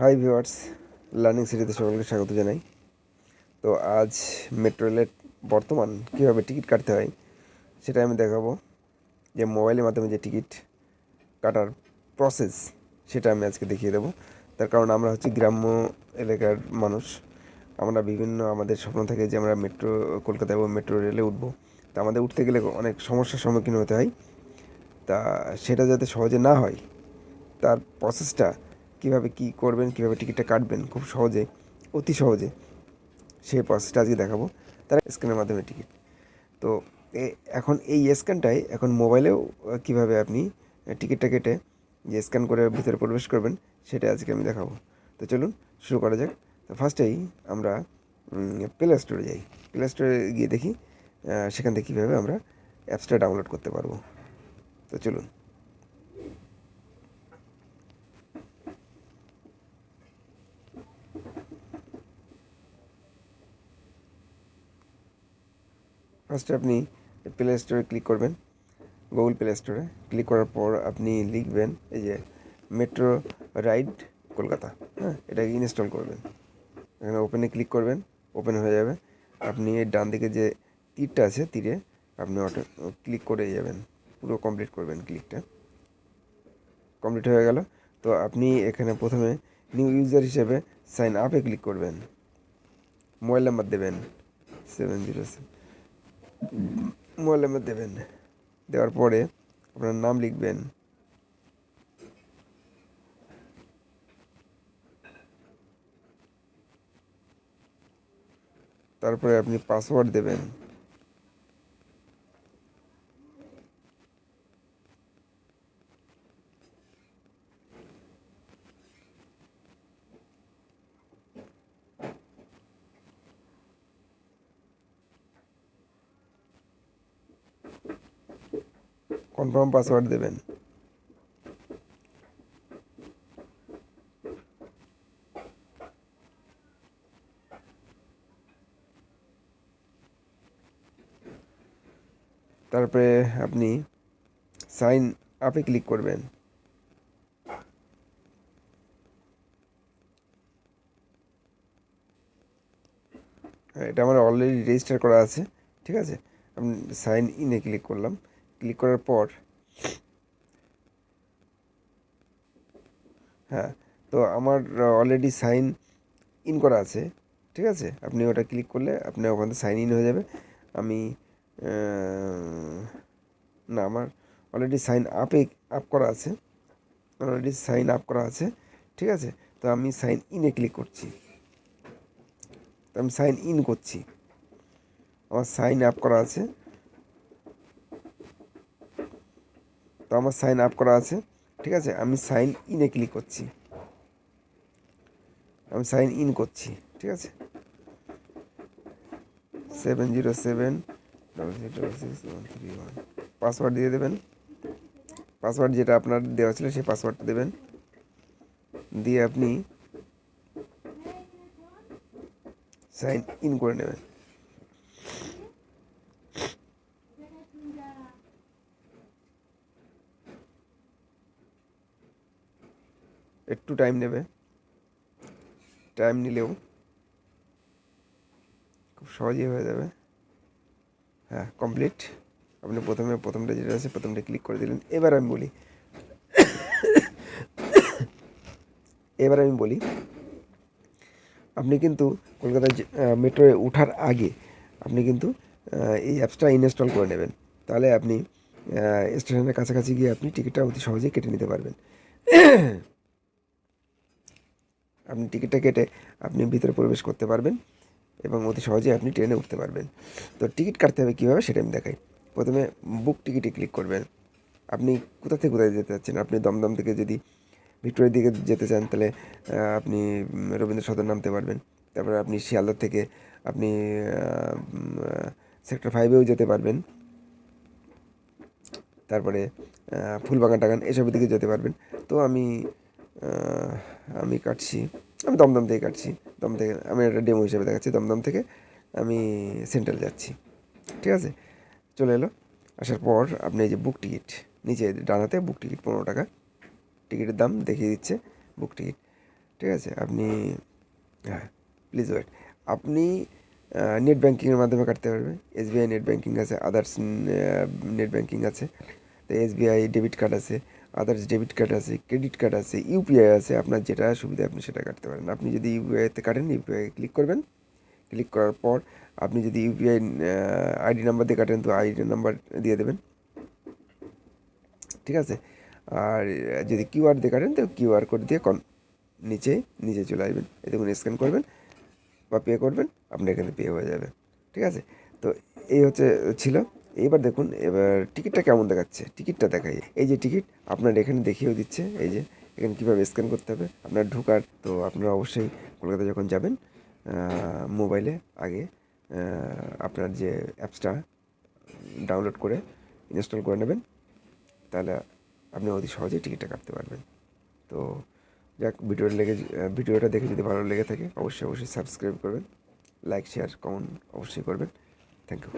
Hi viewers learning সিটিতে সকলকে স্বাগত জানাই। তো আজ মেট্রো রেলের বর্তমান কীভাবে টিকিট কাটতে হয় সেটা আমি দেখাবো। যে মোবাইলের মাধ্যমে যে টিকিট কাটার প্রসেস সেটা আমি আজকে দেখিয়ে দেবো। তার কারণ আমরা হচ্ছে গ্রাম্য এলাকার মানুষ। আমরা বিভিন্ন আমাদের স্বপ্ন থাকে যে আমরা মেট্রো কলকাতা এবং মেট্রো রেলে উঠবো। তা আমাদের উঠতে গেলে অনেক সমস্যার সম্মুখীন হতে হয়। তা সেটা যাতে সহজে না হয়, তার প্রসেসটা কীভাবে কী করবেন, কীভাবে টিকিটটা কাটবেন, খুব সহজে, অতি সহজে। সেই প্রসেসটা আজকে দেখাবো। তারা স্ক্যানের মাধ্যমে টিকিট তো এখন এই স্ক্যানটাই এখন মোবাইলেও কীভাবে আপনি টিকিটটা কেটে যে স্ক্যান করে ভিতরে প্রবেশ করবেন, সেটা আজকে আমি দেখাবো। তো চলুন, শুরু করা যাক। তো ফার্স্টেই আমরা প্লে স্টোরে যাই। প্লে স্টোরে গিয়ে দেখি সেখান থেকে কীভাবে আমরা অ্যাপসটা ডাউনলোড করতে পারব। তো চলুন। ফার্স্টে আপনি প্লে স্টোরে ক্লিক করবেন। গুগল প্লে স্টোরে ক্লিক করার পর আপনি লিখবেন এই যে মেট্রো রাইড কলকাতা হ্যাঁ এটাকে ইনস্টল করবেন। এখানে ওপেনে ক্লিক করবেন ওপেন হয়ে যাবে। আপনি ডান দিকে যে তীরটা আছে, তীরে আপনি অটো ক্লিক করে যাবেন। পুরো কমপ্লিট করবেন ক্লিকটা কমপ্লিট হয়ে গেল। তো আপনি এখানে প্রথমে নিউ ইউজার হিসেবে সাইন আপে ক্লিক করবেন। মোবাইল নাম্বার দেবেন। Seven zero seven mobile number দেবেন। দেওয়ার পরে আপনার নাম লিখবেন। তারপরে আপনি পাসওয়ার্ড দেবেন। কনফার্ম পাসওয়ার্ড দেবেন। তারপরে আপনি সাইন আপে ক্লিক করবেন। হ্যাঁ, এটা আমার অলরেডি রেজিস্টার করা আছে ঠিক আছে? আমি সাইন ইনে ক্লিক করলাম। ক্লিক করার পর হ্যাঁ তো আমার অলরেডি সাইন ইন করা আছে, ঠিক আছে? আপনি ওটা ক্লিক করলে আপনি ওখানে সাইন ইন হয়ে যাবে। আমি না, আমার অলরেডি সাইন আপে আপ করা আছে। অলরেডি সাইন আপ করা আছে, ঠিক আছে? তো আমি সাইন ইনে ক্লিক করছি। তো আমি সাইন ইন করছি। আমার সাইন আপ করা আছে। তো আমার সাইন আপ করা আছে, ঠিক আছে? আমি সাইন ইনে ক্লিক করছি। আমি সাইন ইন করছি, ঠিক আছে? Seven zero seven double zero six one three one password দিয়ে দেবেন। পাসওয়ার্ড যেটা আপনার দেওয়া ছিল সেই পাসওয়ার্ডটা দেবেন। দিয়ে আপনি সাইন ইন করে নেবেন। একটু টাইম নেবে। টাইম নিলেও খুব সহজেই হয়ে যাবে। হ্যাঁ কমপ্লিট আপনি প্রথমে, প্রথমটা যেটা আছে, প্রথমটা ক্লিক করে দিলেন। এবার আমি বলি, এবার আমি বলি, আপনি কিন্তু কলকাতায় মেট্রোয়ে ওঠার আগে আপনি কিন্তু এই অ্যাপসটা ইনস্টল করে নেবেন। তাহলে আপনি স্টেশনের কাছাকাছি গিয়ে আপনি টিকিটটা অতি সহজেই কেটে নিতে পারবেন। আপনি টিকিটটা কেটে আপনি ভিতরে প্রবেশ করতে পারবেন এবং অতি সহজেই আপনি ট্রেনে উঠতে পারবেন। তো টিকিট কাটতে হবে কীভাবে সেটা আমি দেখাই। প্রথমে বুক টিকিটে ক্লিক করবেন। আপনি কোথা থেকে কোথায় যেতে চাচ্ছেন? আপনি দমদম থেকে যদি ভিক্টোরিয়ার দিকে যেতে চান, তাহলে আপনি রবীন্দ্র সদন নামতে পারবেন। তারপরে আপনি শিয়ালদা থেকে আপনি সেক্টর ফাইভেও যেতে পারবেন। তারপরে ফুলবাগান টাগান এসবের দিকে যেতে পারবেন। তো আমি আমি কাটছি। আমি দমদম থেকে কাটছি। দম থেকে আমি একটা ডেমো হিসেবে দেখাচ্ছি দমদম থেকে। আমি সেন্ট্রাল যাচ্ছি। ঠিক আছে? চলে এলো। আসার পর আপনি এই যে বুক টিকিট নিচে ডানাতে বুক টিকিট পনেরো টাকা। টিকিটের দাম দেখিয়ে দিচ্ছে বুক টিকিট ঠিক আছে? আপনি হ্যাঁ প্লিজ ওয়েট আপনি নেট ব্যাঙ্কিংয়ের মাধ্যমে কাটতে পারবেন। এসবিআই নেট ব্যাঙ্কিং আছে আদার্স নেট ব্যাঙ্কিং আছে। তো এসবিআই ডেবিট কার্ড আছে। আদার্স ডেবিট কার্ড আছে ক্রেডিট কার্ড আছে ইউপিআই আছে, আপনার যেটা সুবিধা আপনি সেটা কাটতে পারেন। আপনি যদি ইউপিআইতে কাটেন ইউপিআই ক্লিক করবেন। ক্লিক করার পর আপনি যদি ইউপিআই আইডি নাম্বার দিয়ে কাটেন, তো আইডি নাম্বার দিয়ে দেবেন। ঠিক আছে? আর যদি কিউআর দিয়ে কাটেন, তো কিউআর কোড দিয়ে কন নিচে নিচে চলে আসবেন। দেখুন স্ক্যান করবেন বা পে করবেন, আপনার এখানে পে হয়ে যাবে। ঠিক আছে? তো এই হচ্ছে, ছিল। এবার দেখুন, এবার টিকিটটা কেমন দেখাচ্ছে? টিকিটটা দেখাই। এই যে টিকিট, আপনার এখানে দেখিয়েও দিচ্ছে, এই যে এখানে কীভাবে স্ক্যান করতে হবে, আপনার ঢোকার। তো আপনারা অবশ্যই কলকাতা যখন যাবেন মোবাইলে আগে আপনার যে অ্যাপসটা ডাউনলোড করে ইনস্টল করে নেবেন, তাহলে আপনি অতি সহজেই টিকিটটা কাটতে পারবেন। তো যাক, ভিডিওটা লেগে, ভিডিওটা দেখে যদি ভালো লেগে থাকে, অবশ্যই অবশ্যই সাবস্ক্রাইব করবেন লাইক শেয়ার কমেন্ট অবশ্যই করবেন। Thank you